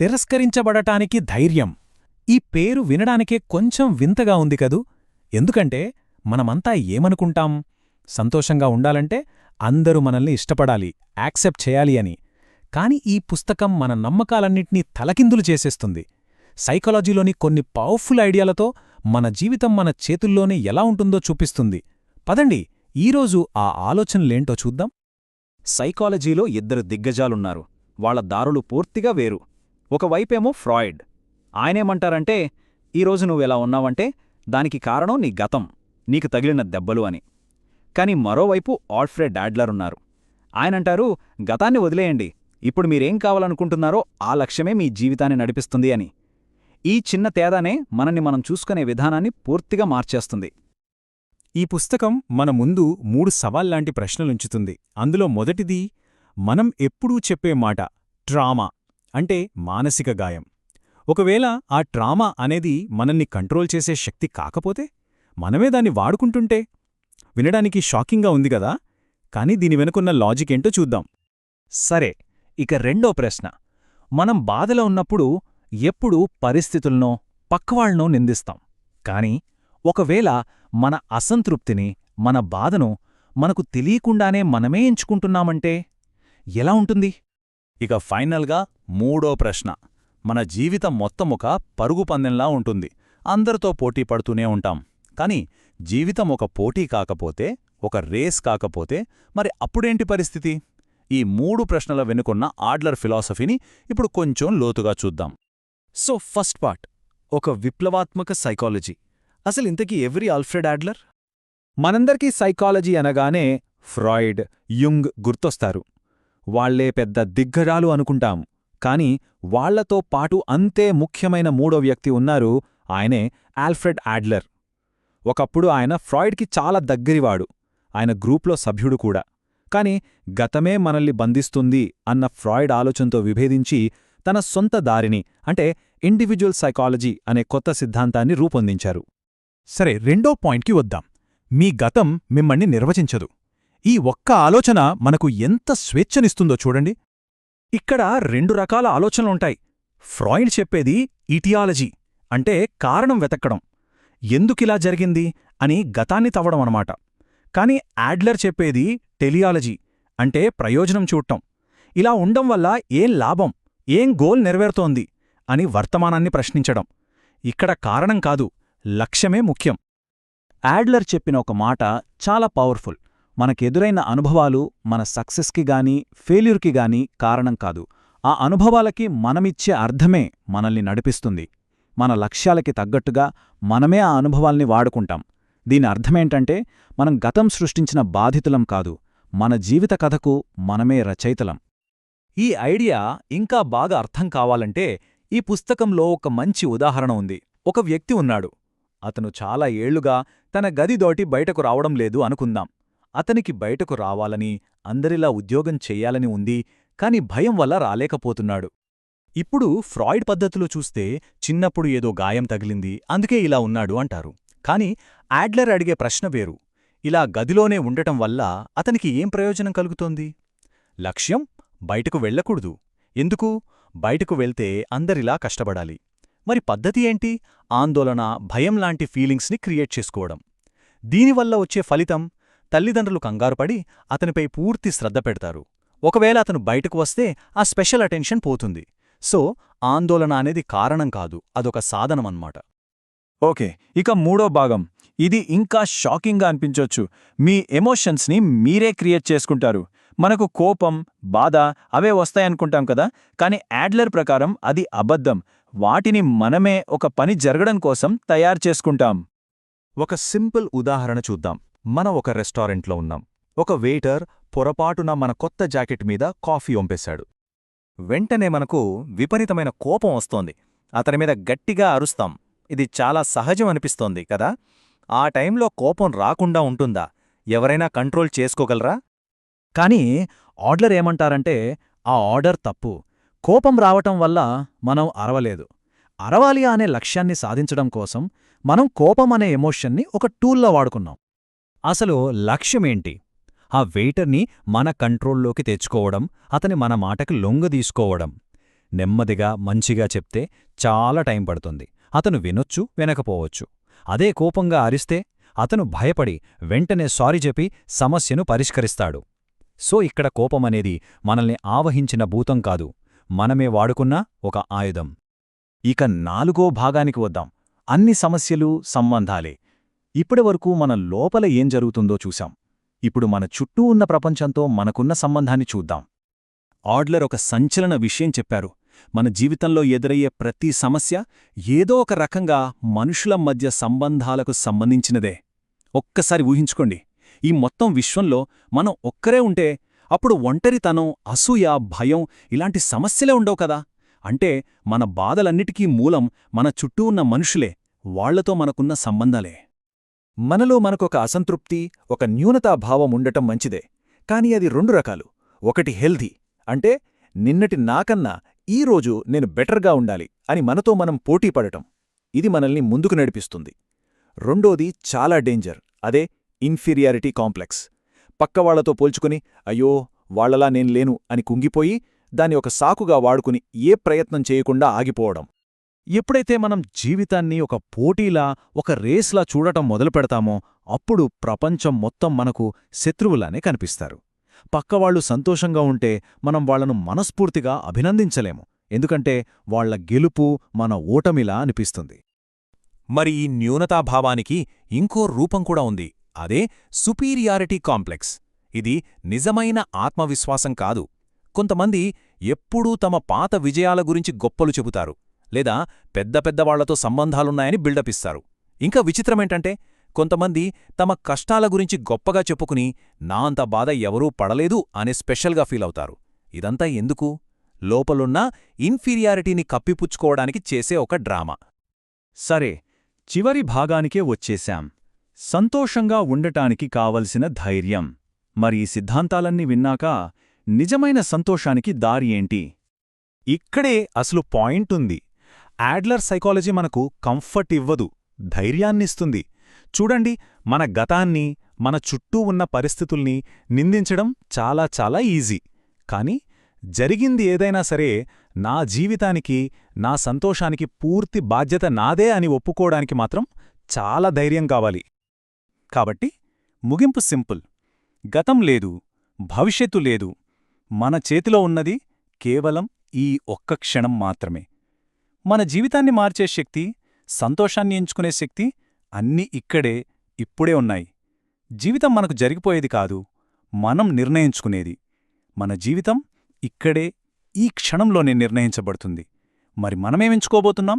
తిరస్కరించబడటానికి ధైర్యం. ఈ పేరు వినడానికే కొంచెం వింతగా ఉంది కదూ? ఎందుకంటే మనమంతా ఏమనుకుంటాం? సంతోషంగా ఉండాలంటే అందరూ మనల్ని ఇష్టపడాలి యాక్సెప్ట్ చేయాలి అని. కాని ఈ పుస్తకం మన నమ్మకాలన్నింటినీ తలకిందులు చేసేస్తుంది. సైకాలజీలోని కొన్ని పవర్ఫుల్ ఐడియాలతో మన జీవితం మన చేతుల్లోనే ఎలా ఉంటుందో చూపిస్తుంది. పదండి ఈరోజు ఆ ఆలోచనలేంటో చూద్దాం. సైకాలజీలో ఇద్దరు దిగ్గజాలున్నారు. వాళ్ళ దారులు పూర్తిగా వేరు. ఒకవైపేమో ఫ్రాయిడ్. ఆయనేమంటారంటే ఈరోజు నువ్వెలా ఉన్నావంటే దానికి కారణం నీ గతం నీకు తగిలిన దెబ్బలు అని. కాని మరోవైపు ఆల్ఫ్రెడ్ డాడ్లర్ ఉన్నారు. ఆయనంటారు గతాన్ని వదిలేయండి ఇప్పుడు మీరేం కావాలనుకుంటున్నారో ఆ లక్ష్యమే మీ జీవితాన్ని నడిపిస్తుంది అని. ఈ చిన్న తేడానే మనల్ని మనం చూసుకునే విధానాన్ని పూర్తిగా మార్చేస్తుంది. ఈ పుస్తకం మన ముందు మూడు సవాల్లాంటి ప్రశ్నలుంచుతుంది. అందులో మొదటిది మనం ఎప్పుడూ చెప్పే మాట ట్రామా. అంటే మానసిక గాయం. ఒకవేళ ఆ ట్రామా అనేది మనల్ని కంట్రోల్ చేసే శక్తి కాకపోతే మనమే దాన్ని వాడుకుంటుంటే? వినడానికి షాకింగ్గా ఉంది కదా? కాని దీని వెనుకున్న లాజిక్ ఏంటో చూద్దాం. సరే ఇక రెండో ప్రశ్న. మనం బాధలో ఉన్నప్పుడు ఎప్పుడూ పరిస్థితులనో పక్కవాళ్ళనో నిందిస్తాం. కాని ఒకవేళ మన అసంతృప్తిని మన బాధను మనకు తెలియకుండానే మనమే ఎంచుకుంటున్నామంటే ఎలా ఉంటుంది? ఇక ఫైనల్గా మూడో ప్రశ్న. మన జీవితం మొత్తం ఒక పరుగు పందెంలా ఉంటుంది. అందరితో పోటీ పడుతూనే ఉంటాం. కాని జీవితం ఒక పోటీ కాకపోతే ఒక రేస్ కాకపోతే మరి అప్పుడేంటి పరిస్థితి? ఈ మూడు ప్రశ్నల వెనుకున్న ఆడ్లర్ ఫిలాసఫీని ఇప్పుడు కొంచెం లోతుగా చూద్దాం. So first part. ఒక విప్లవాత్మక సైకాలజీ. అసలు ఇంతకీ ఎవరి ఆల్ఫ్రెడ్ ఆడ్లర్? మనందరికీ సైకాలజీ అనగానే ఫ్రాయిడ్ యుంగ్ గుర్తొస్తారు. వాళ్ళే పెద్ద దిగ్గజాలు అనుకుంటాం. కాని వాళ్ళతో పాటు అంతే ముఖ్యమైన మూడో వ్యక్తి ఉన్నారు ఆయనే ఆల్ఫ్రెడ్ ఆడ్లర్. ఒకప్పుడు ఆయన ఫ్రాయిడ్కి చాలా దగ్గరివాడు. ఆయన గ్రూప్లో సభ్యుడు కూడా. కాని గతమే మనల్ని బంధిస్తుంది అన్న ఫ్రాయిడ్ ఆలోచనతో విభేదించి తన సొంత దారిని అంటే ఇండివిజువల్ సైకాలజీ అనే కొత్త సిద్ధాంతాన్ని రూపొందించారు. సరే రెండో పాయింట్కి వద్దాం. మీ గతం మిమ్మల్ని నిర్వచించదు. ఈ ఒక్క ఆలోచన మనకు ఎంత స్వేచ్ఛనిస్తుందో చూడండి. ఇక్కడ రెండు రకాల ఆలోచనలుంటాయి. ఫ్రాయిడ్ చెప్పేది ఇటియాలజీ అంటే కారణం వెతక్కడం ఎందుకిలా జరిగింది అని గతాన్ని తవ్వడం అనమాట కాని యాడ్లర్ చెప్పేది టెలియాలజీ అంటే ప్రయోజనం చూడటం. ఇలా ఉండం వల్ల ఏం లాభం ఏం గోల్ నెరవేరుతోంది అని వర్తమానాన్ని ప్రశ్నించడం. ఇక్కడ కారణం కాదు లక్ష్యమే ముఖ్యం. యాడ్లర్ చెప్పిన ఒక మాట చాలా పవర్ఫుల్. మనకెదురైన అనుభవాలు మన సక్సెస్కి గానీ ఫెయిల్యూర్కి గానీ కారణం కాదు. ఆ అనుభవాలకి మనమిచ్చే అర్థమే మనల్ని నడిపిస్తుంది. మన లక్ష్యాలకి తగ్గట్టుగా మనమే ఆ అనుభవాల్ని వాడుకుంటాం. దీని అర్థమేంటంటే మనం గతం సృష్టించిన బాధితులం కాదు మన జీవిత కథకు మనమే రచయితలం. ఈ ఐడియా ఇంకా బాగా అర్థం కావాలంటే ఈ పుస్తకంలో ఒక మంచి ఉదాహరణ ఉంది. ఒక వ్యక్తి ఉన్నాడు. అతను చాలా ఏళ్ళుగా తన గదిదోటి బయటకు రావడం లేదు అనుకుందాం. అతనికి బయటకు రావాలని అందరిలా ఉద్యోగం చెయ్యాలని ఉంది కాని భయం వల్ల రాలేకపోతున్నాడు. ఇప్పుడు ఫ్రాయిడ్ పద్ధతిలో చూస్తే చిన్నప్పుడు ఏదో గాయం తగిలింది అందుకే ఇలా ఉన్నాడు అంటారు. కాని యాడ్లర్ అడిగే ప్రశ్న వేరు. ఇలా గదిలోనే ఉండటం వల్ల అతనికి ఏం ప్రయోజనం కలుగుతోంది? లక్ష్యం? బయటకు వెళ్ళకూడదు. ఎందుకు? బయటకు వెళ్తే అందరిలా కష్టపడాలి. మరి పద్ధతి ఏంటి? ఆందోళన భయం లాంటి ఫీలింగ్స్ని క్రియేట్ చేసుకోవడం. దీనివల్ల వచ్చే ఫలితం? తల్లిదండ్రులు కంగారుపడి అతనిపై పూర్తి శ్రద్ధ పెడతారు. ఒకవేళ అతను బయటకు వస్తే ఆ స్పెషల్ అటెన్షన్ పోతుంది. సో ఆందోళన అనేది కారణం కాదు. అదొక సాధనమన్నమాట. ఓకే ఇక మూడో భాగం. ఇది ఇంకా షాకింగ్గా అనిపించొచ్చు. మీ ఎమోషన్స్ని మీరే క్రియేట్ చేసుకుంటారు. మనకు కోపం బాధ అవే వస్తాయనుకుంటాం కదా? కాని యాడ్లర్ ప్రకారం అది అబద్ధం. వాటిని మనమే ఒక పని జరగడం కోసం తయారు చేసుకుంటాం. ఒక సింపుల్ ఉదాహరణ చూద్దాం. మనం ఒక రెస్టారెంట్లో ఉన్నాం. ఒక వెయిటర్ పొరపాటున మన కొత్త జాకెట్ మీద కాఫీ ఒంపేశాడు వెంటనే మనకు విపరీతమైన కోపం వస్తోంది. అతని మీద గట్టిగా అరుస్తాం. ఇది చాలా సహజం అనిపిస్తోంది కదా? ఆ టైంలో కోపం రాకుండా ఉంటుందా? ఎవరైనా కంట్రోల్ చేసుకోగలరా? కానీ ఆర్డర్ ఏమంటారంటే ఆ ఆర్డర్ తప్పు. కోపం రావటం వల్ల మనం అరవలేదు. అరవాలి అనే లక్ష్యాన్ని సాధించడం కోసం మనం కోపం అనే ఎమోషన్ని ఒక టూల్లో వాడుకున్నాం. అసలు లక్ష్యమేంటి? ఆ వెయిటర్ని మన కంట్రోల్లోకి తెచ్చుకోవడం అతని మన మాటకి లొంగదీసుకోవడం నెమ్మదిగా మంచిగా చెప్తే చాలా టైం పడుతుంది. అతను వినొచ్చు వినకపోవచ్చు. అదే కోపంగా అరిస్తే అతను భయపడి వెంటనే సారీ చెప్పి సమస్యను పరిష్కరిస్తాడు. సో ఇక్కడ కోపమనేది మనల్ని ఆవహించిన భూతం కాదు. మనమే వాడుకున్న ఒక ఆయుధం. ఇక నాలుగో భాగానికి వద్దాం. అన్ని సమస్యలు సంబంధాలే. ఇప్పటివరకు మన లోపల ఏం జరుగుతుందో చూశాం. ఇప్పుడు మన చుట్టూ ఉన్న ప్రపంచంతో మనకున్న సంబంధాన్ని చూద్దాం. ఆడ్లర్ ఒక సంచలన విషయం చెప్పారు. మన జీవితంలో ఎదురయ్యే ప్రతి సమస్య ఏదో ఒక రకంగా మనుషుల మధ్య సంబంధాలకు సంబంధించినదే. ఒక్కసారి ఊహించుకోండి. ఈ మొత్తం విశ్వంలో మనం ఒక్కరే ఉంటే అప్పుడు ఒంటరితనం అసూయ భయం ఇలాంటి సమస్యలే ఉండవు కదా. అంటే మన బాధలన్నిటికీ మూలం మన చుట్టూ ఉన్న మనుషులే వాళ్ళతో మనకున్న సంబంధాలే. మనలో మనకొక అసంతృప్తి ఒక న్యూనతాభావం ఉండటం మంచిదే. కాని అది రెండు రకాలు. ఒకటి హెల్దీ అంటే నిన్నటి నాకన్నా ఈరోజు నేను బెటర్గా ఉండాలి అని మనతో మనం పోటీపడటం ఇది మనల్ని ముందుకు నడిపిస్తుంది. రెండోది చాలా డేంజర్ అదే ఇన్ఫీరియారిటీ కాంప్లెక్స్. పక్కవాళ్ళతో పోల్చుకుని అయ్యో వాళ్ళలా నేను లేను అని కుంగిపోయి దాన్ని ఒక సాకుగా వాడుకుని ఏ ప్రయత్నం చేయకుండా ఆగిపోవడం. ఎప్పుడైతే మనం జీవితాన్ని ఒక పోటీలా ఒక రేస్లా చూడటం మొదలుపెడతామో అప్పుడు ప్రపంచం మొత్తం మనకు శత్రువులానే కనిపిస్తారు. పక్కవాళ్ళు సంతోషంగా ఉంటే మనం వాళ్ళను మనస్ఫూర్తిగా అభినందించలేము. ఎందుకంటే వాళ్ళ గెలుపు మన ఓటమిలా అనిపిస్తుంది. మరి ఈ న్యూనతాభావానికి ఇంకో రూపం కూడా ఉంది. అదే సుపీరియారిటీ కాంప్లెక్స్. ఇది నిజమైన ఆత్మవిశ్వాసం కాదు. కొంతమంది ఎప్పుడూ తమ పాత విజయాల గురించి గొప్పలు చెబుతారు. లేదా పెద్ద పెద్దవాళ్ళతో సంబంధాలున్నాయని బిల్డపిస్తారు ఇంకా విచిత్రమేంటంటే కొంతమంది తమ కష్టాల గురించి గొప్పగా చెప్పుకుని నా అంత బాధ ఎవరూ పడలేదు అనే స్పెషల్గా ఫీలవుతారు ఇదంతా ఎందుకు? లోపలున్న ఇన్ఫీరియారిటీని కప్పిపుచ్చుకోవడానికి చేసే ఒక డ్రామా. సరే చివరి భాగానికే వచ్చేశాం. సంతోషంగా ఉండటానికి కావలసిన ధైర్యం. మరి ఈ సిద్ధాంతాలన్నీ విన్నాక నిజమైన సంతోషానికి దారి ఏంటి? ఇక్కడే అసలు పాయింట్ ఉంది. యాడ్లర్ సైకాలజీ మనకు కంఫర్ట్ ఇవ్వదు ధైర్యాన్నిస్తుంది. చూడండి మన గతాన్ని మన చుట్టూ ఉన్న పరిస్థితుల్ని నిందించడం చాలా చాలా ఈజీ. కాని జరిగింది ఏదైనా సరే నా జీవితానికి నా సంతోషానికి పూర్తి బాధ్యత నాదే అని ఒప్పుకోవడానికి మాత్రం చాలా ధైర్యం కావాలి. కాబట్టి ముగింపు సింపుల్. గతం లేదు భవిష్యత్తు లేదు. మన చేతిలో ఉన్నది కేవలం ఈ ఒక్క క్షణం మాత్రమే. మన జీవితాన్ని మార్చే శక్తి సంతోషాన్ని ఎంచుకునే శక్తి అన్నీ ఇక్కడే ఇప్పుడే ఉన్నాయి. జీవితం మనకు జరిగిపోయేది కాదు మనం నిర్ణయించుకునేది. మన జీవితం ఇక్కడే ఈ క్షణంలోనే నిర్ణయించబడుతుంది. మరి మనమేమించుకోబోతున్నాం